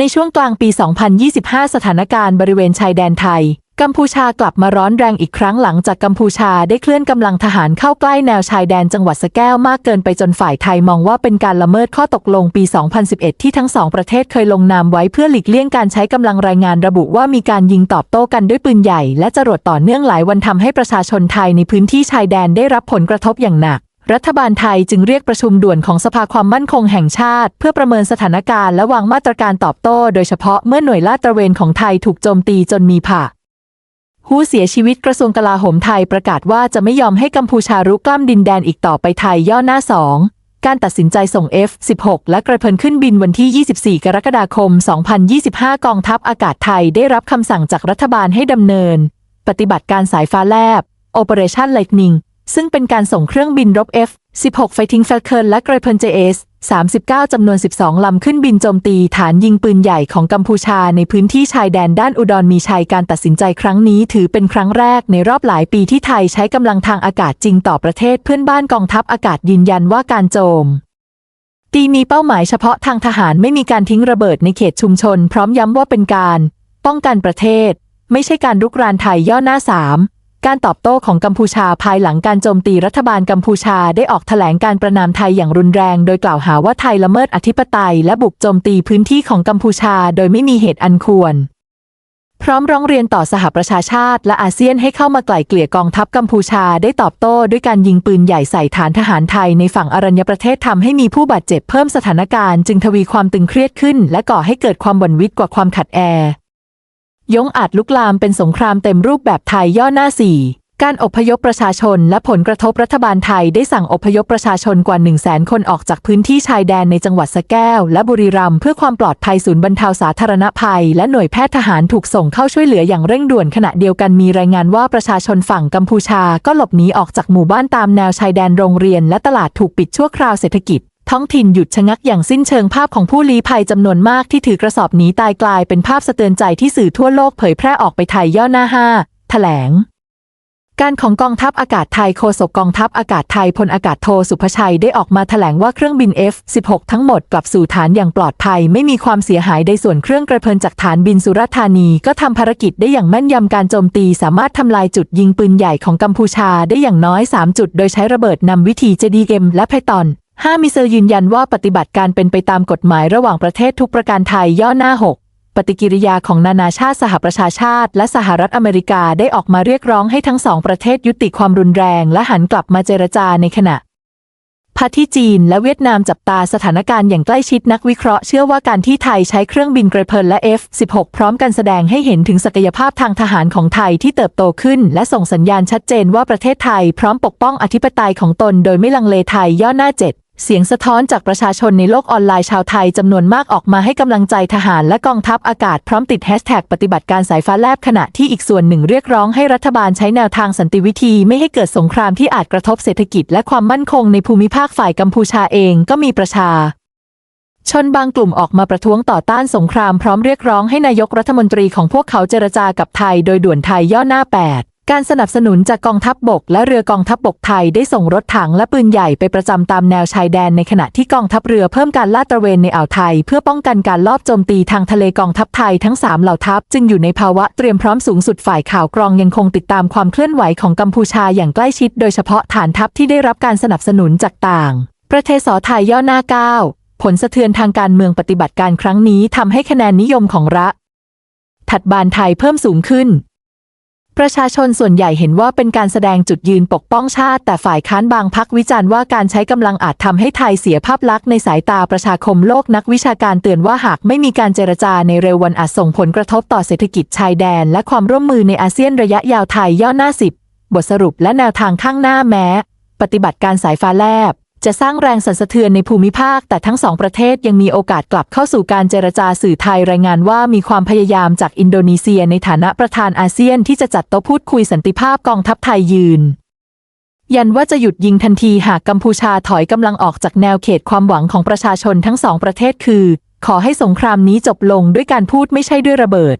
ในช่วงกลางปี 2025 สถานการณ์บริเวณชายแดนไทย กัมพูชากลับมาร้อนแรงอีกครั้งหลังจากกัมพูชาได้เคลื่อนกำลังทหารเข้าใกล้แนวชายแดนจังหวัดสะแก้วมากเกินไปจนฝ่ายไทยมองว่าเป็นการละเมิดข้อตกลงปี 2011 ที่ทั้งสองประเทศเคยลงนามไว้เพื่อหลีกเลี่ยงการใช้กำลังรายงานระบุว่ามีการยิงตอบโต้กันด้วยปืนใหญ่และจรวดต่อเนื่องหลายวันทำให้ประชาชนไทยในพื้นที่ชายแดนได้รับผลกระทบอย่างหนัก รัฐบาลไทยจึงเรียกประชุมด่วนของสภาความมั่นคงแห่งชาติ เพื่อประเมินสถานการณ์และวางมาตรการตอบโต้ โดยเฉพาะเมื่อหน่วยลาดตระเวนของไทยถูกโจมตีจนมีผ่าผู้เสียชีวิตกระทรวงกลาโหมไทยประกาศว่าจะไม่ยอมให้กัมพูชารุกกล้ำดินแดนอีกต่อไปไทยย่อหน้าสองการตัดสินใจส่ง F-16 และกระเพลินขึ้นบินวันที่ 24 กรกฎาคม 2025 กองทัพอากาศไทยได้รับคำสั่งจากรัฐบาลให้ดำเนิน ปฏิบัติการสายฟ้าแลบ Operation Lightning ซึ่งเป็นการส่งเครื่องบินรบ F-16 Fighting Falcon และกรเพลิน JS 39 จำนวน 12 ลำขึ้นบินโจมตีฐานยิงปืนใหญ่ของกัมพูชาในพื้นที่ชายแดนด้านอุดรมีชัยการตัดสินใจครั้งนี้ถือเป็นครั้งแรกในรอบหลายปีที่ไทยใช้กำลังทางอากาศจริงต่อประเทศเพื่อนบ้านกองทัพอากาศยืนยันว่าการโจมตีมีเป้าหมายเฉพาะทางทหารไม่มีการทิ้งระเบิดในเขตชุมชน พร้อมย้ำว่าเป็นการ ป้องกันประเทศ ไม่ใช่การรุกรานไทยย่อหน้าสาม การตอบโต้ของกัมพูชาภายหลังการโจมตีรัฐบาลกัมพูชาได้ออกแถลงการประนามไทยอย่างรุนแรง โดยกล่าวหาว่าไทยละเมิดอธิปไตยและบุกโจมตีพื้นที่ของกัมพูชาโดยไม่มีเหตุอันควร พร้อมร้องเรียนต่อสหประชาชาติ และอาเซียนให้เข้ามาไกล่เกลี่ยกองทัพกัมพูชาได้ตอบโต้ด้วยการยิงปืนใหญ่ใส่ฐานทหารไทยในฝั่งอรัญญประเทศทำให้มีผู้บาดเจ็บเพิ่มสถานการณ์ จึงทวีความตึงเครียดขึ้น และก่อให้เกิดความหวั่นวิตกว่าความขัดแอ ยงอาจลุกลามเป็นสงครามเต็มรูปแบบไทยย่อหน้าสี่การอพยพประชาชนและผลกระทบรัฐบาลไทยได้สั่งอพยพประชาชนกว่า1 0 0 0 0แสนคนออกจากพื้นที่ชายแดนในจังหวัดสะแก้ว และบุรีรัมย์เพื่อความปลอดภัยศูนย์บรรเทาสาธารณภัย และหน่วยแพทย์ทหารถูกส่งเข้าช่วยเหลืออย่างเร่งด่วนขณะเดียวกันมีรายงานว่าประชาชนฝั่งกัมพูชาก็หลบหนีออกจากหมู่บ้านตามแนวชายแดนโรงเรียน และตลาดถูกปิดชั่วคราวเศรษฐกิจ ท้องถิ่นหยุดชะงักอย่างสิ้นเชิงภาพของผู้ลี้ภัยจำนวนมากที่ถือกระสอบหนีตายกลายเป็นภาพสะเทือนใจที่สื่อทั่วโลกเผยแพร่ออกไปไทยย่อหน้าห้าแถลง การของกองทัพอากาศไทยโฆษกกองทัพอากาศไทยพลอากาศโทสุภชัยได้ออกมาแถลงว่าเครื่องบิน F-16 ทั้งหมดกลับสู่ฐานอย่างปลอดภัย ไม่มีความเสียหายใดส่วนเครื่องกระเพลินจากฐานบินสุรธานี ก็ทำภารกิจได้อย่างแม่นยำการโจมตี สามารถทำลายจุดยิงปืนใหญ่ของกัมพูชาได้อย่างน้อย 3 จุด โดยใช้ระเบิดนำวิธี JDM และไพตอน 5 มิเซลยืนยันว่าปฏิบัติการเป็นไปตามกฎหมายระหว่างประเทศทุกประการไทยย่อหน้า 6 ปฏิกิริยาของนานาชาติสหประชาชาติ และสหรัฐอเมริกาได้ออกมาเรียกร้องให้ทั้งสองประเทศยุติความรุนแรง และหันกลับมาเจรจาในขณะพัที่จีนและเวียดนามจับตาสถานการณ์อย่างใกล้ชิดนักวิเคราะห์เชื่อว่าการที่ไทยใช้เครื่องบินกระเพลและ F-16 พร้อมกันแสดงให้เห็นถึงศักยภาพทางทหารของไทยที่เติบโตขึ้น และส่งสัญญาณชัดเจนว่าประเทศไทยพร้อมปกป้องอธิปไตยของตนโดยไม่ลังเลไทยย่อหน้าเจ็ด เสียงสะท้อนจากประชาชนในโลกออนไลน์ชาวไทยจำนวนมากออกมาให้กำลังใจทหารและกองทัพอากาศพร้อมติดแฮชแท็กปฏิบัติการสายฟ้าแลบขณะที่อีกส่วนหนึ่งเรียกร้องให้รัฐบาลใช้แนวทางสันติวิธีไม่ให้เกิดสงครามที่อาจกระทบเศรษฐกิจและความมั่นคงในภูมิภาคฝ่ายกัมพูชาเองก็มีประชาชนบางกลุ่มออกมาประท้วงต่อต้านสงครามพร้อมเรียกร้องให้นายกรัฐมนตรีของพวกเขาเจรจากับไทยโดยด่วนไทยย่อหน้า 8 การสนับสนุนจากกองทัพบบกและเรือกองทัพบบกไทยได้ส่งรถถังและปืนใหญ่ไปประจำตามแนวชายแดนในขณะที่กองทัพเรือเพิ่มการลาดตระเวนในอ่าวไทย เพื่อป้องกันการลอบโจมตีทางทะเลกองทัพไทยทั้ง 3 เหล่าทัพ จึงอยู่ในภาวะเตรียมพร้อมสูงสุดฝ่ายข่าวกรองยังคงติดตามความเคลื่อนไหวของกัมพูชาอย่างใกล้ชิด โดยเฉพาะฐานทัพที่ได้รับการสนับสนุนจากต่าง ประเทศสอไทยย่อหน้าก้าวผลสะเทือนทางการเมืองปฏิบัติการครั้งนี้ทำให้คะแนนนิยมของรัฐถัดบานไทยเพิ่มสูงขึ้น ประชาชนส่วนใหญ่เห็นว่าเป็นการแสดงจุดยืนปกป้องชาติ แต่ฝ่ายค้านบางพักวิจารณ์ว่าการใช้กำลังอาจทำให้ไทยเสียภาพลักษณ์ในสายตาประชาคมโลกนักวิชาการเตือนว่าหากไม่มีการเจรจาในเร็ววันอาจส่งผลกระทบต่อเศรษฐกิจชายแดน และความร่วมมือในอาเซียนระยะยาวไทยย่อหน้าสิบบทสรุปและแนวทางข้างหน้าแม้ ปฏิบัติการสายฟ้าแลบ จะสร้างแรงสั่นสะเทือนในภูมิภาค แต่ทั้งสองประเทศยังมีโอกาสกลับเข้าสู่การเจรจาสื่อไทยรายงานว่ามีความพยายามจากอินโดนีเซียในฐานะประธานอาเซียนที่จะจัดโต๊ะพูดคุยสันติภาพกองทัพไทยยืน ยันว่าจะหยุดยิงทันทีหากกัมพูชาถอยกำลังออกจากแนวเขตความหวังของประชาชนทั้งสองประเทศคือ ขอให้สงครามนี้จบลงด้วยการพูดไม่ใช่ด้วยระเบิด